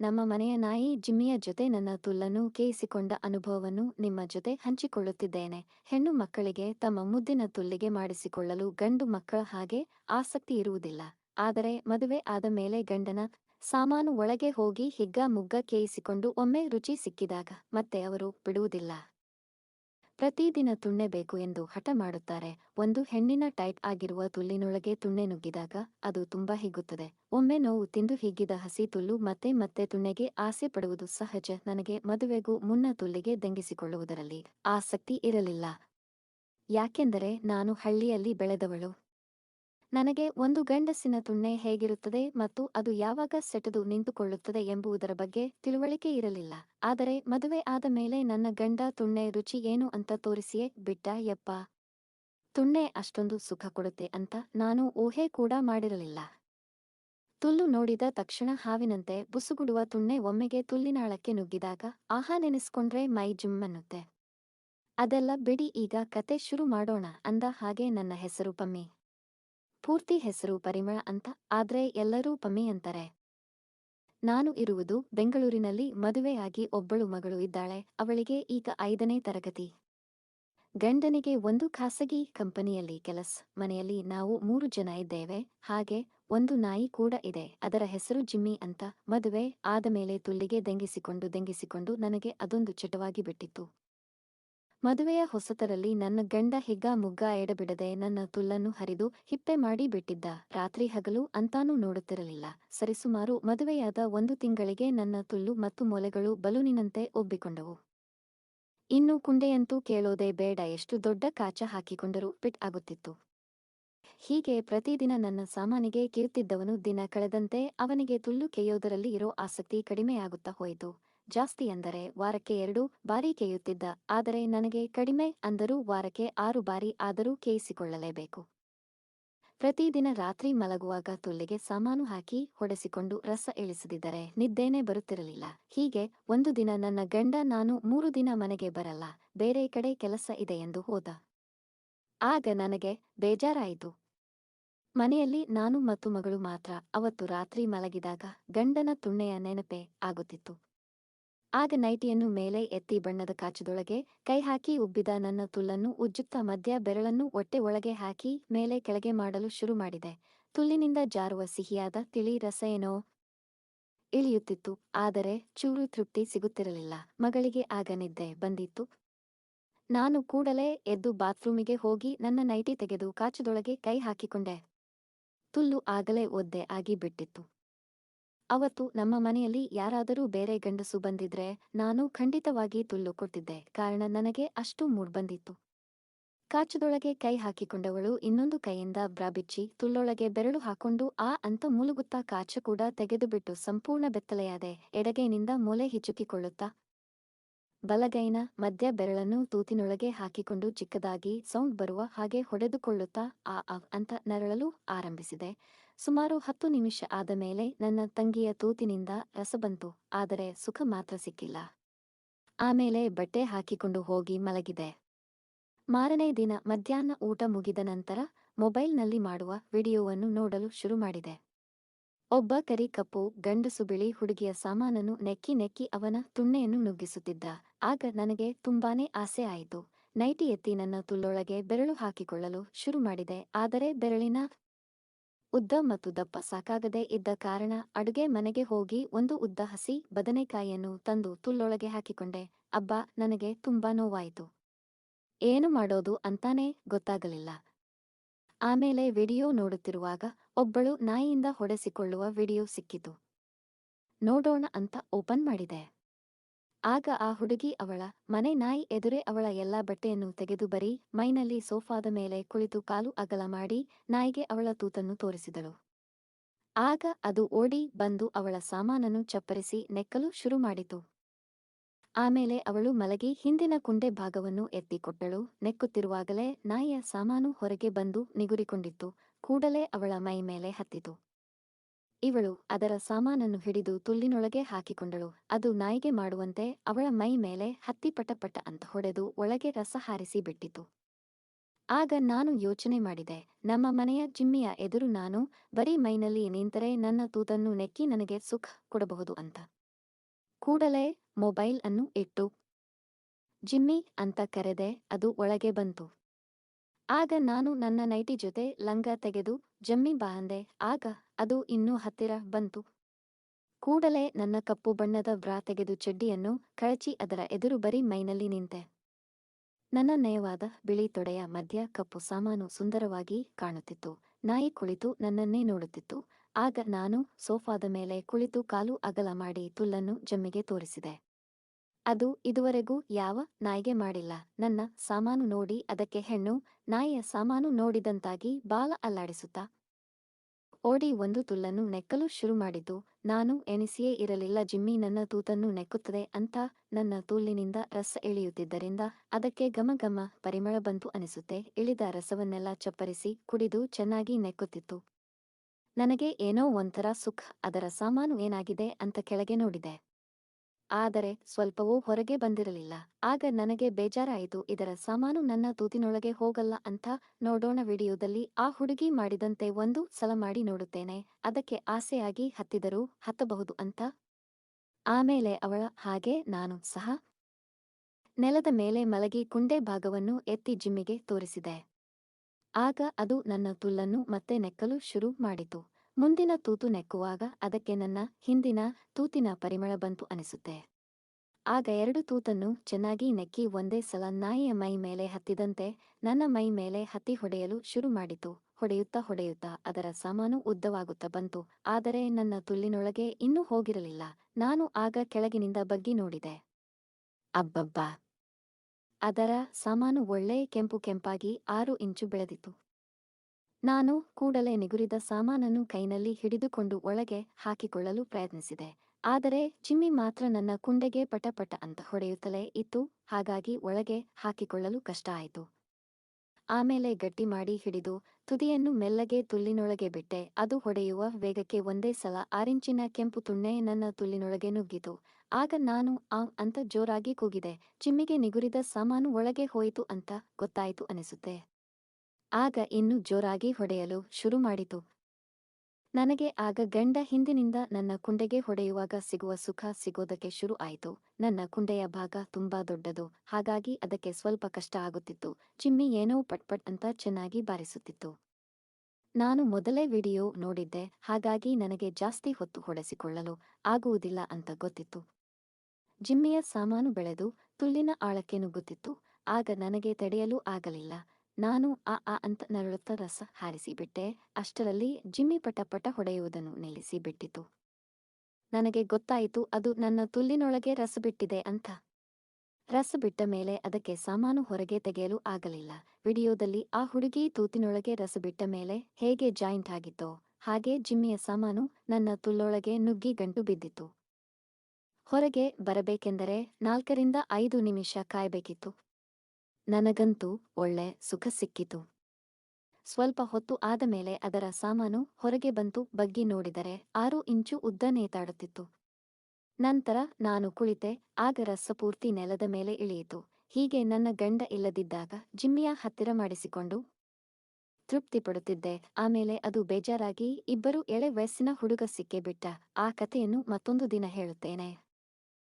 ನಮ್ಮ ಮನೆಯ ನಾಯಿ ಜಿಮ್ಮಿಯ ಜೊತೆ ನನ್ನ ತುಲ್ಲನ್ನು ಕೇಯಿಸಿಕೊಂಡ ಅನುಭವವನ್ನು ನಿಮ್ಮ ಜೊತೆ ಹಂಚಿಕೊಳ್ಳುತ್ತಿದ್ದೇನೆ. ಹೆಣ್ಣು ಮಕ್ಕಳಿಗೆ ತಮ್ಮ ಮುದ್ದಿನ ತುಲ್ಲಿಗೆ ಮಾಡಿಸಿಕೊಳ್ಳಲು ಗಂಡು ಮಕ್ಕಳ ಹಾಗೆ ಆಸಕ್ತಿ ಇರುವುದಿಲ್ಲ. ಆದರೆ ಮದುವೆ ಆದ ಮೇಲೆ ಗಂಡನ ಸಾಮಾನು ಒಳಗೆ ಹೋಗಿ ಹಿಗ್ಗ ಮುಗ್ಗ ಕೇಯಿಸಿಕೊಂಡು ಒಮ್ಮೆ ರುಚಿ ಸಿಕ್ಕಿದಾಗ ಮತ್ತೆ ಅವರು ಬಿಡುವುದಿಲ್ಲ. ಪ್ರತಿದಿನ ತುಣ್ಣೆ ಬೇಕು ಎಂದು ಹಠ ಮಾಡುತ್ತಾರೆ. ಒಂದು ಹೆಣ್ಣಿನ ಟೈಟ್ ಆಗಿರುವ ತುಲ್ಲಿನೊಳಗೆ ತುಣ್ಣೆ ನುಗ್ಗಿದಾಗ ಅದು ತುಂಬಾ ಹಿಗ್ಗುತ್ತದೆ. ಒಮ್ಮೆ ನೋವು ತಿಂದು ಹಿಗ್ಗಿದ ಹಸಿ ತುಲ್ಲು ಮತ್ತೆ ಮತ್ತೆ ತುಣ್ಣೆಗೆ ಆಸೆ ಪಡುವುದು ಸಹಜ. ನನಗೆ ಮದುವೆಗೂ ಮುನ್ನ ತುಲ್ಲಿಗೆ ದಂಗಿಸಿಕೊಳ್ಳುವುದರಲ್ಲಿ ಆಸಕ್ತಿ ಇರಲಿಲ್ಲ. ಯಾಕೆಂದರೆ ನಾನು ಹಳ್ಳಿಯಲ್ಲಿ ಬೆಳೆದವಳು. ನನಗೆ ಒಂದು ಗಂಡಸಿನ ತುಣ್ಣೆ ಹೇಗಿರುತ್ತದೆ ಮತ್ತು ಅದು ಯಾವಾಗ ಸೆಟೆದು ನಿಂತುಕೊಳ್ಳುತ್ತದೆ ಎಂಬುದರ ಬಗ್ಗೆ ತಿಳುವಳಿಕೆ ಇರಲಿಲ್ಲ. ಆದರೆ ಮದುವೆ ಆದ ಮೇಲೆ ನನ್ನ ಗಂಡ ತುಣ್ಣೆ ರುಚಿ ಏನು ಅಂತ ತೋರಿಸಿಯೇ, ಬಿಟ್ಟ, ಯಪ್ಪ. ತುಣ್ಣೆ ಅಷ್ಟೊಂದು ಸುಖ ಕೊಡುತ್ತೆ ಅಂತ ನಾನು ಊಹೆ ಕೂಡ ಮಾಡಿರಲಿಲ್ಲ. ತುಲ್ಲು ನೋಡಿದ ತಕ್ಷಣ ಹಾವಿನಂತೆ ಬುಸುಗುಡುವ ತುಣ್ಣೆ ಒಮ್ಮೆಗೆ ತುಲ್ಲಿನಾಳಕ್ಕೆ ನುಗ್ಗಿದಾಗ ಆಹಾ ನೆನೆಸ್ಕೊಂಡ್ರೆ ಮೈ ಜುಮ್ ಅನ್ನುತ್ತೆ. ಅದೆಲ್ಲ ಬಿಡಿ, ಈಗ ಕತೆ ಶುರು ಮಾಡೋಣ ಅಂದ ಹಾಗೆ ನನ್ನ ಹೆಸರು ಪಮ್ಮಿ. ಪೂರ್ತಿ ಹೆಸರು ಪರಿಮಳ ಅಂತ, ಆದ್ರೆ ಎಲ್ಲರೂ ಪಮ್ಮಿ ಅಂತಾರೆ. ನಾನು ಇರುವುದು ಬೆಂಗಳೂರಿನಲ್ಲಿ ಮದುವೆಯಾಗಿ ಒಬ್ಬಳು ಮಗಳು ಇದ್ದಾಳೆ, ಅವಳಿಗೆ ಈಗ ಐದನೇ ತರಗತಿ. ಗಂಡನಿಗೆ ಒಂದು ಖಾಸಗಿ ಕಂಪನಿಯಲ್ಲಿ ಕೆಲಸ, ಮನೆಯಲ್ಲಿ ನಾವು ಮೂರು ಜನ ಇದ್ದೇವೆ, ಹಾಗೆ ಒಂದು ನಾಯಿ ಕೂಡ ಇದೆ, ಅದರ ಹೆಸರು ಜಿಮ್ಮಿ ಅಂತ, ಮದುವೆ ಆದ ಮೇಲೆ ತುಲ್ಲಿಗೆ ದೆಂಗಿಸಿಕೊಂಡು ದೆಂಗಿಸಿಕೊಂಡು ನನಗೆ ಅದೊಂದು ಚಟವಾಗಿ ಬಿಟ್ಟಿತ್ತು. ಮದುವೆಯ ಹೊಸತರಲ್ಲಿ ನನ್ನ ಗಂಡ ಹಿಗ್ಗ ಮುಗ್ಗ ಎಡಬಿಡದೆ ನನ್ನ ತುಲ್ಲನ್ನು ಹರಿದು ಹಿಪ್ಪೆ ಮಾಡಿ ಬಿಟ್ಟಿದ್ದ. ರಾತ್ರಿ ಹಗಲು ಅಂತಾನೂ ನೋಡುತ್ತಿರಲಿಲ್ಲ. ಸರಿಸುಮಾರು ಮದುವೆಯಾದ ಒಂದು ತಿಂಗಳಿಗೆ ನನ್ನ ತುಲ್ಲು ಮತ್ತು ಮೊಲೆಗಳು ಬಲೂನಿನಂತೆ ಒಬ್ಬಿಕೊಂಡವು. ಇನ್ನು ಕುಂಡೆಯಂತೂ ಕೇಳೋದೇ ಬೇಡ, ಎಷ್ಟು ದೊಡ್ಡ ಕಾಚ ಹಾಕಿಕೊಂಡರೂ ಪಿಟ್ ಆಗುತ್ತಿತ್ತು. ಹೀಗೆ ಪ್ರತಿದಿನ ನನ್ನ ಸಾಮಾನಿಗೆ ಕಿರುತ್ತಿದ್ದವನು ದಿನ ಕಳೆದಂತೆ ಅವನಿಗೆ ತುಲ್ಲು ಕೆಯ್ಯೋದರಲ್ಲಿ ಇರೋ ಆಸಕ್ತಿ ಕಡಿಮೆಯಾಗುತ್ತಾ ಹೋಯಿತು. ಜಾಸ್ತಿ ಅಂದರೆ ವಾರಕ್ಕೆ ಎರಡು ಬಾರಿ ಕೇಯುತ್ತಿದ್ದ. ಆದರೆ ನನಗೆ ಕಡಿಮೆ ಅಂದರೂ ವಾರಕ್ಕೆ ಆರು ಬಾರಿ ಆದರೂ ಕೇಯಿಸಿಕೊಳ್ಳಲೇಬೇಕು. ಪ್ರತಿದಿನ ರಾತ್ರಿ ಮಲಗುವಾಗ ತುಲ್ಲಿಗೆ ಸಾಮಾನು ಹಾಕಿ ಹೊಡೆಸಿಕೊಂಡು ರಸ ಇಳಿಸದಿದ್ದರೆ ನಿದ್ದೇನೆ ಬರುತ್ತಿರಲಿಲ್ಲ. ಹೀಗೆ ಒಂದು ದಿನ ನನ್ನ ಗಂಡ ನಾನು ಮೂರು ದಿನ ಮನೆಗೆ ಬರಲ್ಲ, ಬೇರೆ ಕಡೆ ಕೆಲಸ ಇದೆ ಎಂದು ಹೋದ. ಆಗ ನನಗೆ ಬೇಜಾರಾಯಿತು. ಮನೆಯಲ್ಲಿ ನಾನು ಮತ್ತು ಮಗಳು ಮಾತ್ರ, ಅವತ್ತು ರಾತ್ರಿ ಮಲಗಿದಾಗ ಗಂಡನ ತುಣ್ಣೆಯ ನೆನಪೆ ಆಗುತ್ತಿತ್ತು. ಆಗ ನೈಟಿಯನ್ನು ಮೇಲೆ ಎತ್ತಿ ಬಣ್ಣದ ಕಾಚದೊಳಗೆ ಕೈ ಹಾಕಿ ಉಬ್ಬಿದ ನನ್ನ ತುಲ್ಲನ್ನು ಉಜ್ಜುತ್ತಾ ಮಧ್ಯ ಬೆರಳನ್ನು ಒಟ್ಟೆ ಒಳಗೆ ಹಾಕಿ ಮೇಲೆ ಕೆಳಗೆ ಮಾಡಲು ಶುರು ಮಾಡಿದೆ. ತುಲ್ಲಿನಿಂದ ಜಾರುವ ಸಿಹಿಯಾದ ತಿಳಿ ರಸ ಏನೋ ಇಳಿಯುತ್ತಿತ್ತು. ಆದರೆ ಚೂರು ತೃಪ್ತಿ ಸಿಗುತ್ತಿರಲಿಲ್ಲ. ಮಗಳಿಗೆ ಆಗ ನಿದ್ದೆ ಬಂದಿತ್ತು. ನಾನು ಕೂಡಲೇ ಎದ್ದು ಬಾತ್ರೂಮಿಗೆ ಹೋಗಿ ನನ್ನ ನೈಟಿ ತೆಗೆದು ಕಾಚದೊಳಗೆ ಕೈ ಹಾಕಿಕೊಂಡೆ. ತುಲ್ಲು ಆಗಲೇ ಒದ್ದೆ ಆಗಿ ಬಿಟ್ಟಿತ್ತು ಅವತ್ತು ನಮ್ಮ ಮನೆಯಲ್ಲಿ ಯಾರಾದರೂ ಬೇರೆ ಗಂಡಸು ಬಂದಿದ್ರೆ ನಾನು ಖಂಡಿತವಾಗಿ ತುಳ್ಳು ಕೊಟ್ಟಿದ್ದೆ ಕಾರಣ ನನಗೆ ಅಷ್ಟು ಮೂಡ್ ಬಂದಿತ್ತು. ಕಾಚದೊಳಗೆ ಕೈ ಹಾಕಿಕೊಂಡವಳು ಇನ್ನೊಂದು ಕೈಯಿಂದ ಬ್ರಾಬಿಚ್ಚಿ ತುಳ್ಳೊಳಗೆ ಬೆರಳು ಹಾಕೊಂಡು ಆ ಅಂತ ಮುಳುಗುತ್ತಾ ಕಾಚ ಕೂಡ ತೆಗೆದುಬಿಟ್ಟು ಸಂಪೂರ್ಣ ಬೆತ್ತಲೆಯಾದೆ ಎಡಗೈನಿಂದ ಮೂಲೆ ಹಿಚುಕಿಕೊಳ್ಳುತ್ತಾ ಬಲಗೈನ ಮಧ್ಯ ಬೆರಳನ್ನು ತೂತಿನೊಳಗೆ ಹಾಕಿಕೊಂಡು ಚಿಕ್ಕದಾಗಿ ಸೌಂಡ್ ಬರುವ ಹಾಗೆ ಹೊಡೆದುಕೊಳ್ಳುತ್ತಾ ಆ, ಅಂತ ನರಳಲು ಆರಂಭಿಸಿದೆ. ಸುಮಾರು ಹತ್ತು ನಿಮಿಷ ಆದ ಮೇಲೆ ನನ್ನ ತಂಗಿಯ ತೂತಿನಿಂದ ರಸ ಬಂತು, ಆದರೆ ಸುಖ ಮಾತ್ರ ಸಿಕ್ಕಿಲ್ಲ. ಆಮೇಲೆ ಬಟ್ಟೆ ಹಾಕಿಕೊಂಡು ಹೋಗಿ ಮಲಗಿದೆ. ಮಾರನೇ ದಿನ ಮಧ್ಯಾಹ್ನ ಊಟ ಮುಗಿದ ನಂತರ ಮೊಬೈಲ್ನಲ್ಲಿ ಮಾಡುವ ವಿಡಿಯೋವನ್ನು ನೋಡಲು ಶುರು ಮಾಡಿದೆ. ಒಬ್ಬ ಕರಿ ಕಪ್ಪು ಗಂಡಸು ಬಿಳಿ ಹುಡುಗಿಯ ಸಾಮಾನನ್ನು ನೆಕ್ಕಿ ನೆಕ್ಕಿ ಅವನ ತುಣ್ಣೆಯನ್ನು ನುಗ್ಗಿಸುತ್ತಿದ್ದ. ಆಗ ನನಗೆ ತುಂಬಾನೇ ಆಸೆ ಆಯಿತು. ನೈಟಿ ಎತ್ತಿ ನನ್ನ ತುಳ್ಳೊಳಗೆ ಬೆರಳು ಹಾಕಿಕೊಳ್ಳಲು ಶುರು ಮಾಡಿದೆ, ಆದರೆ ಬೆರಳಿನ ಉದ್ದ ಮತ್ತು ದಪ್ಪ ಸಾಕಾಗದೆ ಇದ್ದ ಕಾರಣ ಅಡುಗೆ ಮನೆಗೆ ಹೋಗಿ ಒಂದು ಉದ್ದ ಹಸಿ ಬದನೆಕಾಯಿಯನ್ನು ತಂದು ತುಳ್ಳೊಳಗೆ ಹಾಕಿಕೊಂಡೆ. ಅಬ್ಬಾ, ನನಗೆ ತುಂಬಾ ನೋವಾಯಿತು. ಏನು ಮಾಡೋದು ಅಂತಾನೇ ಗೊತ್ತಾಗಲಿಲ್ಲ. ಆಮೇಲೆ ವಿಡಿಯೋ ನೋಡುತ್ತಿರುವಾಗ ಒಬ್ಬಳು ನಾಯಿಯಿಂದ ಹೊಡೆಸಿಕೊಳ್ಳುವ ವಿಡಿಯೋ ಸಿಕ್ಕಿತು. ನೋಡೋಣ ಅಂತ ಓಪನ್ ಮಾಡಿದೆ. ಆಗ ಆ ಹುಡುಗಿ ಅವಳ ಮನೆ ನಾಯಿ ಎದುರೇ ಅವಳ ಎಲ್ಲಾ ಬಟ್ಟೆಯನ್ನು ತೆಗೆದು ಬರೀ, ಮೈನಲ್ಲಿ ಸೋಫಾದ ಮೇಲೆ ಕುಳಿತು ಕಾಲು ಅಗಲ ಮಾಡಿ ನಾಯಿಗೆ ಅವಳ ತೂತನ್ನು ತೋರಿಸಿದಳು. ಆಗ ಅದು ಓಡಿ ಬಂದು ಅವಳ ಸಾಮಾನನ್ನು ಚಪ್ಪರಿಸಿ ನೆಕ್ಕಲು ಶುರು ಮಾಡಿತು. ಆಮೇಲೆ ಅವಳು ಮಲಗಿ ಹಿಂದಿನ ಕುಂಡೆ ಭಾಗವನ್ನು ಎತ್ತಿಕೊಟ್ಟಳು ನೆಕ್ಕುತ್ತಿರುವಾಗಲೇ ನಾಯಿಯ ಸಾಮಾನು ಹೊರಗೆ ಬಂದು ನಿಗುರಿಕೊಂಡಿತ್ತು. ಕೂಡಲೇ ಅವಳ ಮೈ ಮೇಲೆ ಹತ್ತಿತು. ಇವಳು ಅದರ ಸಾಮಾನನ್ನು ಹಿಡಿದು ತುಲ್ಲಿನೊಳಗೆ ಹಾಕಿಕೊಂಡಳು. ಅದು ನಾಯಿಗೆ ಮಾಡುವಂತೆ ಅವಳ ಮೈ ಮೇಲೆ ಹತ್ತಿ ಪಟಪಟ ಅಂತ ಹೊಡೆದು ಒಳಗೆ ರಸ ಹಾರಿಸಿ ಬಿಟ್ಟಿತು. ಆಗ ನಾನು ಯೋಚನೆ ಮಾಡಿದೆ, ನಮ್ಮ ಮನೆಯ ಜಿಮ್ಮಿಯ ಎದುರು ನಾನು ಬರೀ ಮೈನಲ್ಲಿ ನಿಂತರೆ ನನ್ನ ತೂತನ್ನು ನೆಕ್ಕಿ ನನಗೆ ಸುಖ ಕೊಡಬಹುದು ಅಂತ. ಕೂಡಲೇ ಮೊಬೈಲ್ ಅನ್ನು ಇಟ್ಟು, ಜಿಮ್ಮಿ ಅಂತ ಕರೆದೆ ಅದು ಒಳಗೆ ಬಂತು. ಆಗ ನಾನು ನನ್ನ ನೈಟಿ ಜೊತೆ ಲಂಗ ತೆಗೆದು ಜಮ್ಮಿ ಬಾ ಅಂದೆ. ಆಗ ಅದು ಇನ್ನೂ ಹತ್ತಿರ ಬಂತು. ಕೂಡಲೇ ನನ್ನ ಕಪ್ಪು ಬಣ್ಣದ ಬ್ರಾ ತೆಗೆದು ಚಡ್ಡಿಯನ್ನು ಕಳಚಿ ಅದರ ಎದುರು ಬರೀ ಮೈನಲ್ಲಿ ನಿಂತೆ. ನನ್ನ ನಯವಾದ ಬಿಳಿ ತೊಡೆಯ ಮಧ್ಯ ಕಪ್ಪು ಸಾಮಾನು ಸುಂದರವಾಗಿ ಕಾಣುತ್ತಿತ್ತು. ನಾಯಿ ಕುಳಿತು ನನ್ನನ್ನೇ ನೋಡುತ್ತಿತ್ತು. ಆಗ ನಾನು ಸೋಫಾದ ಮೇಲೆ ಕುಳಿತು ಕಾಲು ಅಗಲ ಮಾಡಿ ತುಲ್ಲನ್ನು ಜಮ್ಮಿಗೆ ತೋರಿಸಿದೆ. ಅದು ಇದುವರೆಗೂ ಯಾವ ನಾಯಿಗೆ ಮಾಡಿಲ್ಲ. ನನ್ನ ಸಾಮಾನು ನೋಡಿ ಅದಕ್ಕೆ ಹೆಣ್ಣು, ನಾಯಿಯ ಸಾಮಾನು ನೋಡಿದಂತಾಗಿ ಬಾಲ ಅಲ್ಲಾಡಿಸುತ್ತಾ ಓಡಿ ಒಂದು ತುಲ್ಲನ್ನು ನೆಕ್ಕಲು ಶುರು ಮಾಡಿದ್ದು ನಾನು ಎಣಿಸಿಯೇ ಇರಲಿಲ್ಲ, ಜಿಮ್ಮಿ, ನನ್ನ ತೂತನ್ನು ನೆಕ್ಕುತ್ತದೆ ಅಂತ ನನ್ನ ತೂಲಿನಿಂದ ರಸ ಇಳಿಯುತ್ತಿದ್ದರಿಂದ ಅದಕ್ಕೆ ಗಮ ಗಮ ಪರಿಮಳ ಬಂತು ಅನಿಸುತ್ತೆ. ಇಳಿದ ರಸವನ್ನೆಲ್ಲ ಚಪ್ಪರಿಸಿ ಕುಡಿದು ಚೆನ್ನಾಗಿ ನೆಕ್ಕುತ್ತಿತ್ತು. ನನಗೆ ಏನೋ ಒಂಥರ ಸುಖ, ಅದರ ಸಾಮಾನು ಏನಾಗಿದೆ ಅಂತ ಕೆಳಗೆ ನೋಡಿದೆ. ಆದರೆ ಸ್ವಲ್ಪವೂ ಹೊರಗೆ ಬಂದಿರಲಿಲ್ಲ. ಆಗ ನನಗೆ ಬೇಜಾರಾಯಿತು, ಇದರ ಸಾಮಾನು ನನ್ನ ತೂತಿನೊಳಗೆ ಹೋಗಲ್ಲ ಅಂತ ನೋಡೋಣ ವಿಡಿಯೋದಲ್ಲಿ ಆ ಹುಡುಗಿ ಮಾಡಿದಂತೆ ಒಂದು ಸಲ ಮಾಡಿ ನೋಡುತ್ತೇನೆ, ಅದಕ್ಕೆ ಆಸೆಯಾಗಿ ಹತ್ತಿದರೂ ಹತ್ತಬಹುದು ಅಂತ. ಆಮೇಲೆ ಅವಳ ಹಾಗೆ ನಾನು ಸಹ ನೆಲದ ಮೇಲೆ ಮಲಗಿ ಕುಂಡೆ ಭಾಗವನ್ನು ಎತ್ತಿ ಜಿಮ್ಮಿಗೆ ತೋರಿಸಿದೆ. ಆಗ ಅದು ನನ್ನ ತುಲ್ಲನ್ನು ಮತ್ತೆ ನೆಕ್ಕಲು ಶುರು ಮಾಡಿತು. ಮುಂದಿನ ತೂತು ನೆಕ್ಕುವಾಗ ಅದಕ್ಕೆ ನನ್ನ ಹಿಂದಿನ ತೂತಿನ ಪರಿಮಳ ಬಂತು ಅನಿಸುತ್ತೆ. ಆಗ ಎರಡು ತೂತನ್ನು ಚೆನ್ನಾಗಿ ನೆಕ್ಕಿ ಒಂದೇ ಸಲ ನಾಯಿಯ ಮೈ ಮೇಲೆ ಹತ್ತಿದಂತೆ ನನ್ನ ಮೈ ಮೇಲೆ ಹತ್ತಿ ಹೊಡೆಯಲು ಶುರು ಮಾಡಿತು. ಹೊಡೆಯುತ್ತಾ ಹೊಡೆಯುತ್ತಾ ಅದರ ಸಾಮಾನು ಉದ್ದವಾಗುತ್ತಾ ಬಂತು. ಆದರೆ ನನ್ನ ತುಲ್ಲಿನೊಳಗೆ ಇನ್ನೂ ಹೋಗಿರಲಿಲ್ಲ. ನಾನು ಆಗ ಕೆಳಗಿನಿಂದ ಬಗ್ಗಿ ನೋಡಿದೆ. ಅಬ್ಬಬ್ಬಾ! ಅದರ ಸಾಮಾನು ಒಳ್ಳೆಯ ಕೆಂಪು ಕೆಂಪಾಗಿ ಆರು ಇಂಚು ಬೆಳೆದಿತ್ತು. ನಾನು ಕೂಡಲೇ ನಿಗುರಿದ ಸಾಮಾನನ್ನು ಕೈನಲ್ಲಿ ಹಿಡಿದುಕೊಂಡು ಒಳಗೆ ಹಾಕಿಕೊಳ್ಳಲು ಪ್ರಯತ್ನಿಸಿದೆ. ಆದರೆ ಚಿಮ್ಮಿ ಮಾತ್ರ ನನ್ನ ಕುಂಡೆಗೆ ಪಟಪಟ ಅಂತ ಹೊಡೆಯುತ್ತಲೇ ಇತ್ತು. ಹಾಗಾಗಿ ಒಳಗೆ ಹಾಕಿಕೊಳ್ಳಲು ಕಷ್ಟ ಆಯಿತು. ಆಮೇಲೆ ಗಟ್ಟಿ ಮಾಡಿ ಹಿಡಿದು ತುದಿಯನ್ನು ಮೆಲ್ಲಗೆ ತುಲ್ಲಿನೊಳಗೆ ಬಿಟ್ಟೆ. ಅದು ಹೊಡೆಯುವ ವೇಗಕ್ಕೆ ಒಂದೇ ಸಲ ಆರಿಂಚಿನ ಕೆಂಪು ತುಣ್ಣೆ ನನ್ನ ತುಲ್ಲಿನೊಳಗೆ ನುಗ್ಗಿತು. ಆಗ ನಾನು ಆ ಅಂತ ಜೋರಾಗಿ ಕೂಗಿದೆ. ಚಿಮ್ಮಿಗೆ ನಿಗುರಿದ ಸಾಮಾನು ಒಳಗೆ ಹೋಯಿತು ಅಂತ ಗೊತ್ತಾಯಿತು ಅನಿಸುತ್ತೆ. ಆಗ ಇನ್ನು ಜೋರಾಗಿ ಹೊಡೆಯಲು ಶುರು ಮಾಡಿತು. ನನಗೆ ಆಗ ಗಂಡ ಹಿಂದಿನಿಂದ ನನ್ನ ಕುಂಡೆಗೆ ಹೊಡೆಯುವಾಗ ಸಿಗುವ ಸುಖ ಸಿಗೋದಕ್ಕೆ ಶುರು ಆಯಿತು. ನನ್ನ ಕುಂಡೆಯ ಭಾಗ ತುಂಬಾ ದೊಡ್ಡದು, ಹಾಗಾಗಿ ಅದಕ್ಕೆ ಸ್ವಲ್ಪ ಕಷ್ಟ ಆಗುತ್ತಿತ್ತು. ಚಿಮ್ಮಿ ಏನೋ ಪಟ್ಪಟ್ ಅಂತ ಚೆನ್ನಾಗಿ ಬಾರಿಸುತ್ತಿತ್ತು. ನಾನು ಮೊದಲೇ ವಿಡಿಯೋ ನೋಡಿದ್ದೆ, ಹಾಗಾಗಿ ನನಗೆ ಜಾಸ್ತಿ ಹೊತ್ತು ಹೊಡೆಸಿಕೊಳ್ಳಲು ಆಗುವುದಿಲ್ಲ ಅಂತ ಗೊತ್ತಿತ್ತು. ಜಿಮ್ಮಿಯ ಸಾಮಾನು ಬೆಳೆದು ತುಳ್ಳಿನ ಆಳಕ್ಕೆ ನುಗ್ಗುತ್ತಿತ್ತು. ಆಗ ನನಗೆ ತಡೆಯಲು ಆಗಲಿಲ್ಲ. ನಾನು ಆ ಆ ಅಂತ ನರಳುತ್ತ ರಸ ಹಾರಿಸಿಬಿಟ್ಟೆ ಅಷ್ಟರಲ್ಲಿ ಜಿಮ್ಮಿ ಪಟಪಟ ಪಟ ಹೊಡೆಯುವುದನ್ನು ನಿಲ್ಲಿಸಿಬಿಟ್ಟಿತು ನನಗೆ ಗೊತ್ತಾಯಿತು, ಅದು ನನ್ನ ತುಲ್ಲಿನೊಳಗೆ ರಸ ಬಿಟ್ಟಿದೆ ಅಂತ. ರಸ ಬಿಟ್ಟ ಮೇಲೆ ಅದಕ್ಕೆ ಸಾಮಾನು ಹೊರಗೆ ತೆಗೆಯಲು ಆಗಲಿಲ್ಲ. ವಿಡಿಯೋದಲ್ಲಿ ಆ ಹುಡುಗಿ ತೂತಿನೊಳಗೆ ರಸ ಬಿಟ್ಟ ಮೇಲೆ ಹೇಗೆ ಜಾಯಿಂಟ್ ಆಗಿತ್ತೋ, ಹಾಗೆ ಜಿಮ್ಮಿಯ ಸಾಮಾನು ನನ್ನ ತುಲ್ಲೊಳಗೆ ನುಗ್ಗಿ ಗಂಟು ಬಿದ್ದಿತು. ಹೊರಗೆ ಬರಬೇಕೆಂದರೆ ನಾಲ್ಕರಿಂದ ಐದು ನಿಮಿಷ ಕಾಯಬೇಕಿತ್ತು. ನನಗಂತೂ ಒಳ್ಳೆ ಸುಖ ಸಿಕ್ಕಿತು. ಸ್ವಲ್ಪ ಹೊತ್ತು ಆದ ಮೇಲೆ ಅದರ ಸಾಮಾನು ಹೊರಗೆ ಬಂತು ಬಗ್ಗಿ ನೋಡಿದರೆ ಆರು ಇಂಚು ಉದ್ದ ನೇತಾಡುತ್ತಿತ್ತು. ನಂತರ ನಾನು ಕುಳಿತೆ, ಆಗ ರಸಪೂರ್ತಿ ನೆಲದ ಮೇಲೆ ಇಳಿಯಿತು. ಹೀಗೆ ನನ್ನ ಗಂಡ ಇಲ್ಲದಿದ್ದಾಗ ಜಿಮ್ಮಿಯ ಹತ್ತಿರ ಮಾಡಿಸಿಕೊಂಡು ತೃಪ್ತಿಪಡುತ್ತಿದ್ದೆ. ಆಮೇಲೆ ಅದು ಬೇಜಾರಾಗಿ ಇಬ್ಬರು ಎಳೆ ವಯಸ್ಸಿನ ಹುಡುಗ ಸಿಕ್ಕೇ ಬಿಟ್ಟ ಆ ಕಥೆಯನ್ನು ಮತ್ತೊಂದು ದಿನ ಹೇಳುತ್ತೇನೆ.